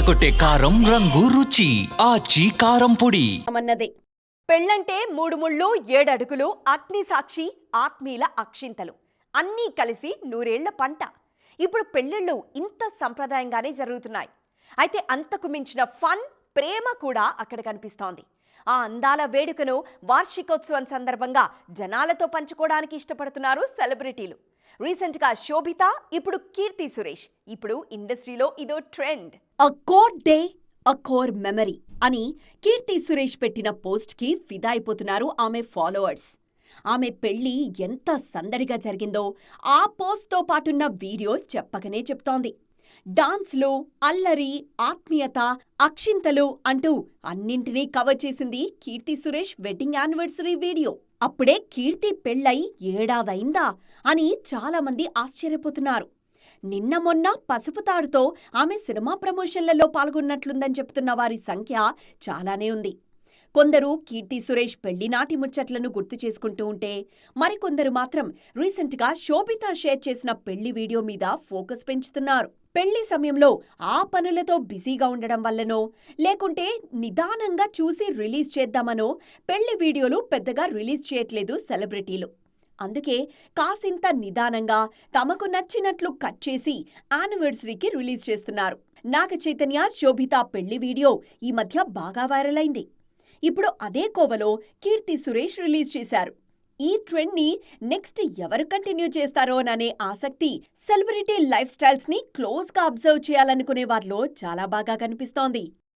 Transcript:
అదరగొట్టే కారం రంగు రుచి ఆచి కారం పొడి. పెళ్ళంటే మూడు ముళ్ళు ఏడడుగులు అగ్ని సాక్షి ఆత్మీయుల అక్షింతలు. అన్నీ కలిసి నూరేళ్ళ పంట. ఇప్పుడు పెళ్ళిళ్ళు ఇంత సంప్రదాయంగానే జరుగుతున్నాయి. అయితే అంతకు మించిన ఫన్ ప్రేమ కూడా అక్కడ కనిపిస్తోంది. ఆ అందాల వేడుకను వార్షికోత్సవం సందర్భంగా జనాలతో పంచుకోవడానికి ఇష్టపడుతున్నారు సెలబ్రిటీలు. రీసెంట్గా శోభిత ఇప్పుడు కీర్తి సురేష్. ఇప్పుడు ఇండస్ట్రీలో ఇదో trend. A core day a core memory అని కీర్తి సురేష్ పెట్టిన పోస్ట్కి ఫిదా అయిపోతున్నారు ఆమె ఫాలోవర్స్. ఆమె పెళ్ళి ఎంత సందడిగా జరిగిందో ఆ పోస్ట్తో పాటున్న వీడియో చెప్పకనే చెప్తోంది. డాన్స్లు అల్లరి ఆత్మీయత అక్షింతలు అంటూ అన్నింటినీ కవర్ చేసింది Keerthy Suresh wedding anniversary video. అప్పుడే కీర్తి పెళ్ళై ఏడాదైందా అని చాలామంది ఆశ్చర్యపోతున్నారు. నిన్న మొన్న పసుపు తాడుతో ఆమె సినిమా ప్రమోషన్లలో పాల్గొన్నట్లుందని చెప్తున్న వారి సంఖ్య చాలానే ఉంది. కొందరు కీర్తి సురేష్ పెళ్ళినాటి ముచ్చట్లను గుర్తు చేసుకుంటూ ఉంటే మరికొందరు మాత్రం రీసెంట్గా శోభిత షేర్ చేసిన పెళ్ళి వీడియో మీద ఫోకస్ పెంచుతున్నారు. పెళ్ళి సమయంలో ఆ పనులతో బిజీగా ఉండడం వల్లనో లేకుంటే నిదానంగా చూసి రిలీజ్ చేద్దామనో పెళ్ళి వీడియోలు పెద్దగా రిలీజ్ చేయట్లేదు సెలబ్రిటీలు. అందుకే కాసింత నిదానంగా తమకు నచ్చినట్లు కట్ చేసి యానివర్సరీకి రిలీజ్ చేస్తున్నారు. నాగ చైతన్య శోభిత పెళ్ళి వీడియో ఈ మధ్య బాగా వైరల్ అయింది. ఇప్పుడు అదే కోవలో కీర్తి సురేష్ రిలీజ్ చేశారు. ఈ ట్రెండ్ని నెక్స్ట్ ఎవరు కంటిన్యూ చేస్తారోననే ఆసక్తి సెలబ్రిటీ లైఫ్ స్టైల్స్ని క్లోజ్గా అబ్జర్వ్ చేయాలనుకునే వారిలో చాలా బాగా కనిపిస్తోంది.